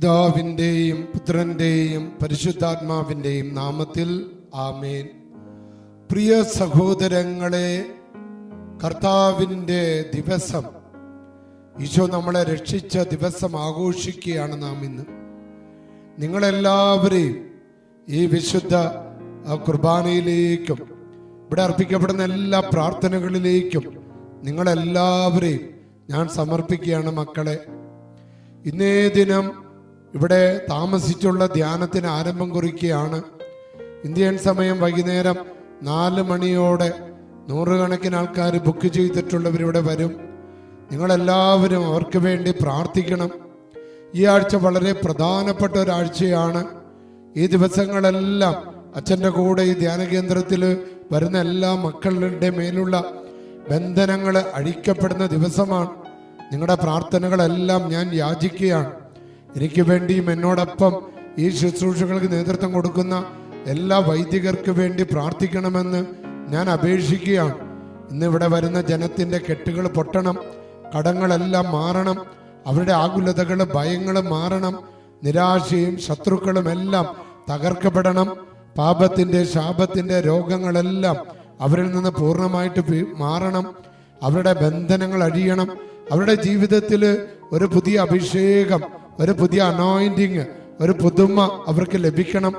പിതാവിന്റെയും പുത്രന്റെയും പരിശുദ്ധാത്മാവിന്റെയും നാമത്തിൽ ആമേൻ. പ്രിയ സഹോദരങ്ങളെ കർത്താവിന്റെ ദിവസം. ഈശോ നമ്മളെ രക്ഷിച്ച ദിവസം ആഘോഷിക്കുകയാണ് നാം ഇന്ന്. നിങ്ങളെല്ലാവരെയും ഈ വിശുദ്ധ കുർബാനയിലേക്കും ഇവിടെ അർപ്പിക്കപ്പെടുന്ന എല്ലാ പ്രാർത്ഥനകളിലേക്കും നിങ്ങളെല്ലാവരെയും ഞാൻ സമർപ്പിക്കുകയാണ് മക്കളെ. ഇന്നേ ദിനം ഇവിടെ താമസിച്ചുള്ള ധ്യാനത്തിന് ആരംഭം കുറിക്കുകയാണ്. ഇന്ത്യൻ സമയം വൈകുന്നേരം നാല് മണിയോടെ നൂറുകണക്കിന് ആൾക്കാർ ബുക്ക് ചെയ്തിട്ടുള്ളവരിവിടെ വരും. നിങ്ങളെല്ലാവരും അവർക്ക് വേണ്ടി പ്രാർത്ഥിക്കണം. ഈ ആഴ്ച വളരെ പ്രധാനപ്പെട്ട ഒരാഴ്ചയാണ്. ഈ ദിവസങ്ങളെല്ലാം അച്ഛന്റെ കൂടെ ഈ ധ്യാന കേന്ദ്രത്തിൽ വരുന്ന എല്ലാ മക്കളുടെ മേലുള്ള ബന്ധനങ്ങൾ അഴിക്കപ്പെടുന്ന ദിവസമാണ്. നിങ്ങളുടെ പ്രാർത്ഥനകളെല്ലാം ഞാൻ യാചിക്കുകയാണ്. എനിക്ക് വേണ്ടിയും എന്നോടൊപ്പം ഈ ശുശ്രൂഷകൾക്ക് നേതൃത്വം കൊടുക്കുന്ന എല്ലാ വൈദികർക്ക് വേണ്ടി പ്രാർത്ഥിക്കണമെന്ന് ഞാൻ അപേക്ഷിക്കുകയാണ്. ഇന്ന് ഇവിടെ വരുന്ന ജനത്തിന്റെ കെട്ടുകൾ പൊട്ടണം കടങ്ങളെല്ലാം മാറണം അവരുടെ ആകുലതകൾ ഭയങ്ങൾ മാറണം നിരാശയും ശത്രുക്കളും എല്ലാം തകർക്കപ്പെടണം പാപത്തിന്റെ ശാപത്തിന്റെ രോഗങ്ങളെല്ലാം അവരിൽ നിന്ന് പൂർണമായിട്ട് മാറണം അവരുടെ ബന്ധനങ്ങൾ അഴിയണം അവരുടെ ജീവിതത്തിൽ ഒരു പുതിയ അഭിഷേകം ഒരു പുതിയ അനോയിന്റിങ് ഒരു പുതുമ അവർക്ക് ലഭിക്കണം.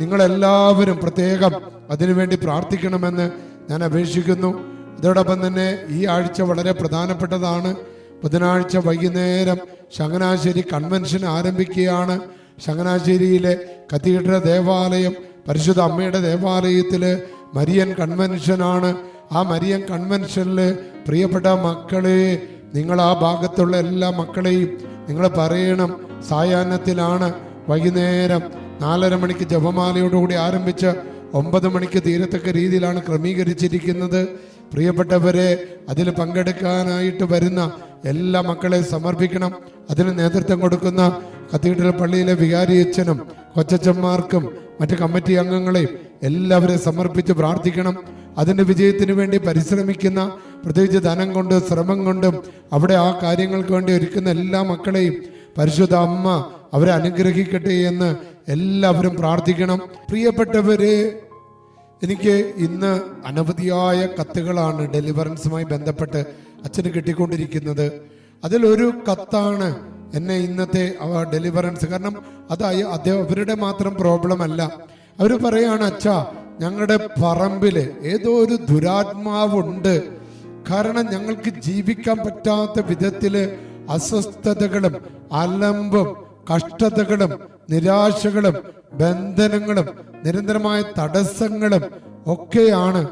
നിങ്ങളെല്ലാവരും പ്രത്യേകം അതിനുവേണ്ടി പ്രാർത്ഥിക്കണമെന്ന് ഞാൻ അപേക്ഷിക്കുന്നു. ഇതോടൊപ്പം തന്നെ ഈ ആഴ്ച വളരെ പ്രധാനപ്പെട്ടതാണ്. ബുധനാഴ്ച വൈകുന്നേരം ചങ്ങനാശ്ശേരി കൺവെൻഷൻ ആരംഭിക്കുകയാണ്. ചങ്ങനാശ്ശേരിയിലെ കത്തീഡ്ര ദേവാലയം പരിശുദ്ധ അമ്മയുടെ ദേവാലയത്തിൽ മരിയൻ കൺവെൻഷനാണ് ആ മരിയൻ കൺവെൻഷനിൽ പ്രിയപ്പെട്ട മക്കളെ നിങ്ങൾ ആ ഭാഗത്തുള്ള എല്ലാ മക്കളെയും നിങ്ങൾ പറയണം സായാഹ്നത്തിലാണ് വൈകുന്നേരം നാലര മണിക്ക് ജപമാലയോടുകൂടി ആരംഭിച്ച് ഒമ്പത് മണിക്ക് തീരത്തക്ക രീതിയിലാണ് ക്രമീകരിച്ചിരിക്കുന്നത്. പ്രിയപ്പെട്ടവരെ അതിൽ പങ്കെടുക്കാനായിട്ട് വരുന്ന എല്ലാ മക്കളെ സമർപ്പിക്കണം. അതിന് നേതൃത്വം കൊടുക്കുന്ന കത്തീഡ്രൽ പള്ളിയിലെ വികാരി അച്ഛനും കൊച്ചച്ചന്മാർക്കും മറ്റ് കമ്മിറ്റി അംഗങ്ങളെയും എല്ലാവരെയും സമർപ്പിച്ച് പ്രാർത്ഥിക്കണം. അതിന്റെ വിജയത്തിന് വേണ്ടി പരിശ്രമിക്കുന്ന പ്രത്യേകിച്ച് ധനം കൊണ്ട് ശ്രമം കൊണ്ടും അവിടെ ആ കാര്യങ്ങൾക്ക് വേണ്ടി ഒരുക്കുന്ന എല്ലാ മക്കളെയും പരിശുദ്ധ അമ്മ അവരെ അനുഗ്രഹിക്കട്ടെ എന്ന് എല്ലാവരും പ്രാർത്ഥിക്കണം. പ്രിയപ്പെട്ടവരെ എനിക്ക് ഇന്ന് അനവധിയായ കത്തുകളാണ് ഡെലിവറൻസുമായി ബന്ധപ്പെട്ട് അച്ഛന് കിട്ടിക്കൊണ്ടിരിക്കുന്നത്. അതിലൊരു കത്താണ് എന്നെ ഇന്നത്തെ ഡെലിവറൻസ്. കാരണം അത് അദ്ദേഹം അവരുടെ മാത്രം പ്രോബ്ലം അല്ല. അവർ പറയാണ് അച്ഛാ ഞങ്ങളുടെ പറമ്പിൽ ഏതോ ഒരു ദുരാത്മാവുണ്ട്. കാരണം ഞങ്ങൾക്ക് ജീവിക്കാൻ പറ്റാത്ത വിധത്തിൽ അസ്വസ്ഥതകളും അലമ്പും കഷ്ടതകളും നിരാശകളും ബന്ധനങ്ങളും നിരന്തരമായ തടസ്സങ്ങളും ഒക്കെയാണ്.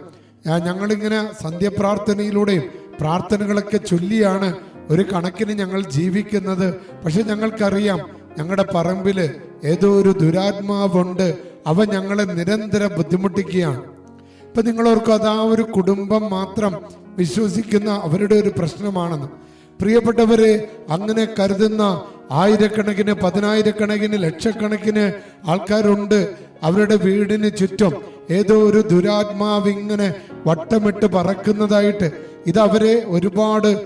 ഞങ്ങളിങ്ങനെ സന്ധ്യപ്രാർത്ഥനയിലൂടെയും പ്രാർത്ഥനകളൊക്കെ ചൊല്ലിയാണ് ഒരു കണക്കിന് ഞങ്ങൾ ജീവിക്കുന്നത്. പക്ഷെ ഞങ്ങൾക്കറിയാം ഞങ്ങളുടെ പറമ്പിൽ ഏതോ ഒരു ദുരാത്മാവുണ്ട്. അവ ഞങ്ങളെ നിരന്തരം ബുദ്ധിമുട്ടിക്കുകയാണ്. ഇപ്പൊ നിങ്ങളോർക്കും അത് ആ ഒരു കുടുംബം മാത്രം വിശ്വസിക്കുന്ന അവരുടെ ഒരു പ്രശ്നമാണെന്ന്. പ്രിയപ്പെട്ടവരെ അങ്ങനെ കരുതുന്ന ആയിരക്കണക്കിന് പതിനായിരക്കണക്കിന് ലക്ഷക്കണക്കിന് ആൾക്കാരുണ്ട്. അവരുടെ വീടിന് ചുറ്റും ഏതോ ഒരു ദുരാത്മാവ് ഇങ്ങനെ വട്ടമിട്ട് പറക്കുന്നതായിട്ട്. ഇത് അവരെ ഒരുപാട്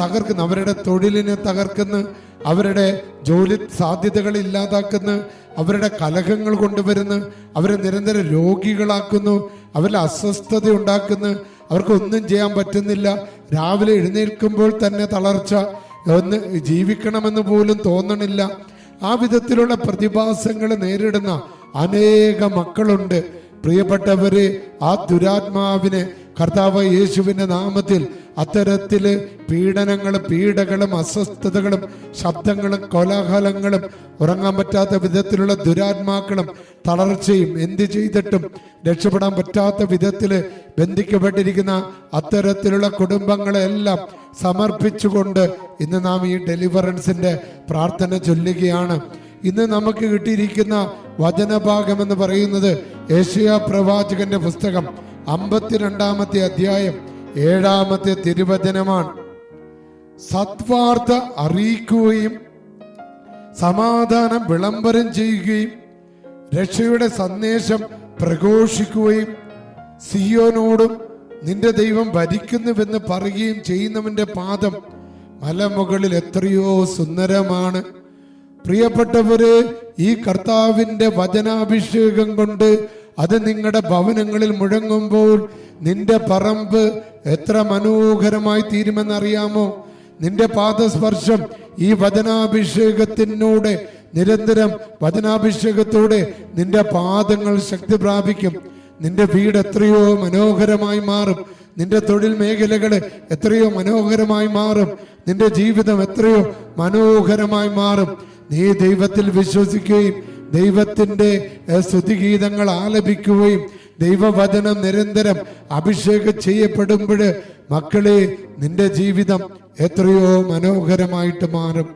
തകർക്കുന്നു. അവരുടെ തൊഴിലിനെ തകർക്കുന്നു. അവരുടെ ജോലി സാധ്യതകൾ ഇല്ലാതാക്കുന്നു. അവരുടെ കലഹങ്ങൾ കൊണ്ടുവരുന്നു. അവരെ നിരന്തരം രോഗികളാക്കുന്നു. അവരിൽ അസ്വസ്ഥത ഉണ്ടാക്കുന്നു അവർക്ക് ഒന്നും ചെയ്യാൻ പറ്റുന്നില്ല. രാവിലെ എഴുന്നേൽക്കുമ്പോൾ തന്നെ തളർച്ച ഒന്ന് ജീവിക്കണമെന്ന് പോലും തോന്നണില്ല. ആ വിധത്തിലുള്ള പ്രതിഭാസങ്ങൾ നേരിടുന്ന അനേക മക്കളുണ്ട്. പ്രിയപ്പെട്ടവര് ആ ദുരാത്മാവിനെ കർത്താവ് യേശുവിന്റെ നാമത്തിൽ അത്തരത്തിൽ പീഡനങ്ങളും പീഡകളും അസ്വസ്ഥതകളും ശബ്ദങ്ങളും കോലാഹലങ്ങളും ഉറങ്ങാൻ പറ്റാത്ത വിധത്തിലുള്ള ദുരാത്മാക്കളും തളർച്ചയും എന്ത് ചെയ്തിട്ടും രക്ഷപ്പെടാൻ പറ്റാത്ത വിധത്തിൽ ബന്ധിക്കപ്പെട്ടിരിക്കുന്ന അത്തരത്തിലുള്ള കുടുംബങ്ങളെല്ലാം സമർപ്പിച്ചുകൊണ്ട് ഇന്ന് നാം ഈ ഡെലിവറൻസിന്റെ പ്രാർത്ഥന ചൊല്ലുകയാണ്. ഇന്ന് നമുക്ക് കിട്ടിയിരിക്കുന്ന വചനഭാഗം എന്ന് പറയുന്നത് ഏഷ്യ പ്രവാചകന്റെ പുസ്തകം. അമ്പത്തിരണ്ടാമത്തെ അധ്യായം ഏഴാമത്തെ തിരുവചനമാണ്. സത്വാർത്ത അറിയിക്കുകയും സമാധാനം വിളംബരം ചെയ്യുകയും രക്ഷയുടെ സന്ദേശം പ്രഘോഷിക്കുകയും സിയോനോടും നിന്റെ ദൈവം ഭരിക്കുന്നുവെന്ന് പറയുകയും ചെയ്യുന്നവന്റെ പാദം മലമുകളിൽ എത്രയോ സുന്ദരമാണ്. പ്രിയപ്പെട്ടവര് ഈ കർത്താവിന്റെ വചനാഭിഷേകം കൊണ്ട് അത് നിങ്ങളുടെ ഭവനങ്ങളിൽ മുഴങ്ങുമ്പോൾ നിന്റെ പറമ്പ് എത്ര മനോഹരമായി തീരുമെന്നറിയാമോ? നിന്റെ പാദസ്പർശം ഈ വചനാഭിഷേകത്തിനോട് നിരന്തരം വചനാഭിഷേകത്തോടെ നിന്റെ പാദങ്ങൾ ശക്തി പ്രാപിക്കും നിന്റെ വീട് എത്രയോ മനോഹരമായി മാറും. നിന്റെ തൊഴിൽ മേഖലകൾ എത്രയോ മനോഹരമായി മാറും. നിന്റെ ജീവിതം എത്രയോ മനോഹരമായി മാറും. നീ ദൈവത്തിൽ വിശ്വസിക്കുകയും ദൈവത്തിന്റെ ഏഹ്, സ്തുതിഗീതങ്ങൾ ആലപിക്കുകയും ദൈവവചനം നിരന്തരം അഭിഷേകം ചെയ്യപ്പെടുമ്പോൾ മക്കളെ നിന്റെ ജീവിതം എത്രയോ മനോഹരമായിട്ട് മാറും.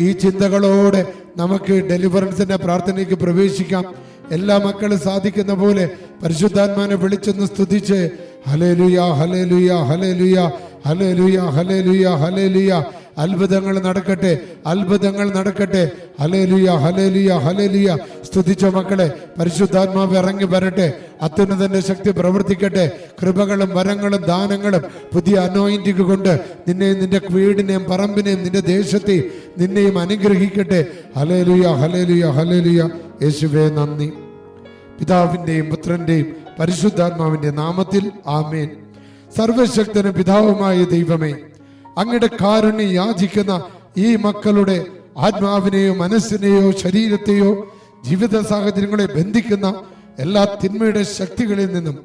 ഈ ചിന്തകളോടെ നമുക്ക് ഡെലിവറൻസിന്റെ പ്രാർത്ഥനയ്ക്ക് പ്രവേശിക്കാം. എല്ലാ മക്കളും സാധിക്കുന്ന പോലെ പരിശുദ്ധാത്മാനെ വിളിച്ചൊന്ന് സ്തുതിച്ച് hallelujah hallelujah hallelujah hallelujah hallelujah hallelujah അത്ഭുതങ്ങൾ നടക്കട്ടെ അത്ഭുതങ്ങൾ നടക്കട്ടെ. ഹലേലിയ ഹലേലിയ ഹലേലിയ സ്തുതിച്ച മക്കളെ പരിശുദ്ധാത്മാവ് ഇറങ്ങി വരട്ടെ. അത്യുന്നതന്റെ ശക്തി പ്രവർത്തിക്കട്ടെ. കൃപകളും വരങ്ങളും ദാനങ്ങളും പുതിയ അനോയിന്റിങ് കൊണ്ട് നിന്നെയും നിന്റെ വീടിനെയും പറമ്പിനെയും നിന്റെ ദേശത്തെയും നിന്നെയും അനുഗ്രഹിക്കട്ടെ. ഹലേലുയ ഹലേലുയ ഹലേലുയ യേശുവേ നന്ദി. പിതാവിന്റെയും പുത്രന്റെയും പരിശുദ്ധാത്മാവിന്റെ നാമത്തിൽ ആമേൻ. സർവശക്തനും പിതാവുമായ ദൈവമേ അങ്ങയുടെ കാരുണ്യം യാചിക്കുന്ന ഈ മക്കളുടെ ആത്മാവിനെയോ മനസ്സിനെയോ ശരീരത്തെയോ ജീവിത സാഹചര്യങ്ങളെ ബന്ധിക്കുന്ന എല്ലാ തിന്മയുടെ ശക്തികളിൽ നിന്നും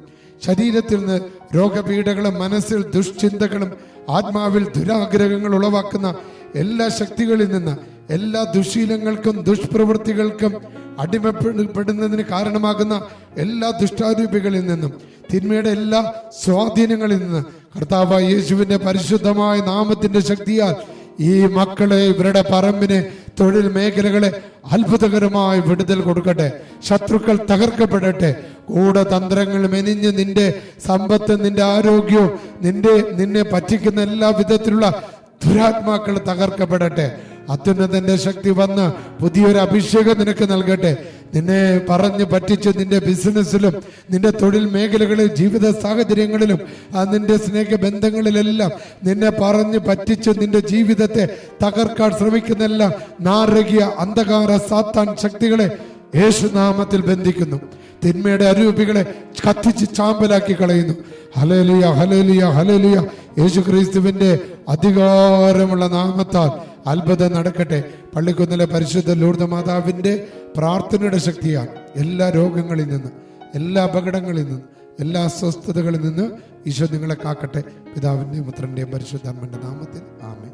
ശരീരത്തിൽ നിന്ന് രോഗപീഠകളും മനസ്സിൽ ദുഷ്ചിന്തകളും ആത്മാവിൽ ദുരാഗ്രഹങ്ങൾ ഉളവാക്കുന്ന എല്ലാ ശക്തികളിൽ നിന്ന് എല്ലാ ദുശീലങ്ങൾക്കും ദുഷ്പ്രവൃത്തികൾക്കും അടിമപ്പെടുന്നതിന് കാരണമാകുന്ന എല്ലാ ദുഷ്ടാരൂപികളിൽ നിന്നും തിന്മയുടെ എല്ലാ സ്വാധീനങ്ങളിൽ നിന്ന് കർത്താവ് യേശുവിന്റെ പരിശുദ്ധമായ നാമത്തിന്റെ ശക്തിയാൽ ഈ മക്കളെ ഇവരുടെ പറമ്പിനെ തൊഴിൽ മേഖലകളെ അത്ഭുതകരമായി വിടുതൽ കൊടുക്കട്ടെ. ശത്രുക്കൾ തകർക്കപ്പെടട്ടെ. ഗൂഢതന്ത്രങ്ങൾ മെനിഞ്ഞ് നിന്റെ സമ്പത്ത് നിന്റെ ആരോഗ്യവും നിന്റെ നിന്നെ പറ്റിക്കുന്ന എല്ലാ വിധത്തിലുള്ള ദുരാത്മാക്കൾ തകർക്കപ്പെടട്ടെ. അത്യുന്നതന്റെ ശക്തി വന്ന് പുതിയൊരു അഭിഷേകം നിനക്ക് നൽകട്ടെ. നിന്നെ പറഞ്ഞ് പറ്റിച്ച് നിന്റെ ബിസിനസ്സിലും നിന്റെ തൊഴിൽ മേഖലകളിൽ ജീവിത സാഹചര്യങ്ങളിലും ആ നിന്റെ സ്നേഹ ബന്ധങ്ങളിലെല്ലാം നിന്നെ പറഞ്ഞ് പറ്റിച്ച് നിന്റെ ജീവിതത്തെ തകർക്കാൻ ശ്രമിക്കുന്നെല്ലാം നാരകിയ അന്ധകാര സാത്താൻ ശക്തികളെ യേശുനാമത്തിൽ ബന്ധിക്കുന്നു. തിന്മയുടെ അരൂപികളെ കത്തിച്ച് ചാമ്പലാക്കി കളയുന്നു. ഹലേലിയ ഹലേലിയ ഹലേലിയ യേശു ക്രിസ്തുവിന്റെ അധികാരമുള്ള നാമത്താൽ അത്ഭുതം നടക്കട്ടെ. പള്ളിക്കുന്നിലെ പരിശുദ്ധ ലൂർദ മാതാവിന്റെ പ്രാർത്ഥനയുടെ ശക്തിയാൽ എല്ലാ രോഗങ്ങളിൽ നിന്ന് എല്ലാ അപകടങ്ങളിൽ നിന്ന് എല്ലാ അസ്വസ്ഥതകളിൽ നിന്ന് ഈശോ നിങ്ങളെ കാക്കട്ടെ. പിതാവിന്റെയും പുത്രന്റെയും പരിശുദ്ധ അമ്മന്റെ നാമത്തിൽ. ആമേ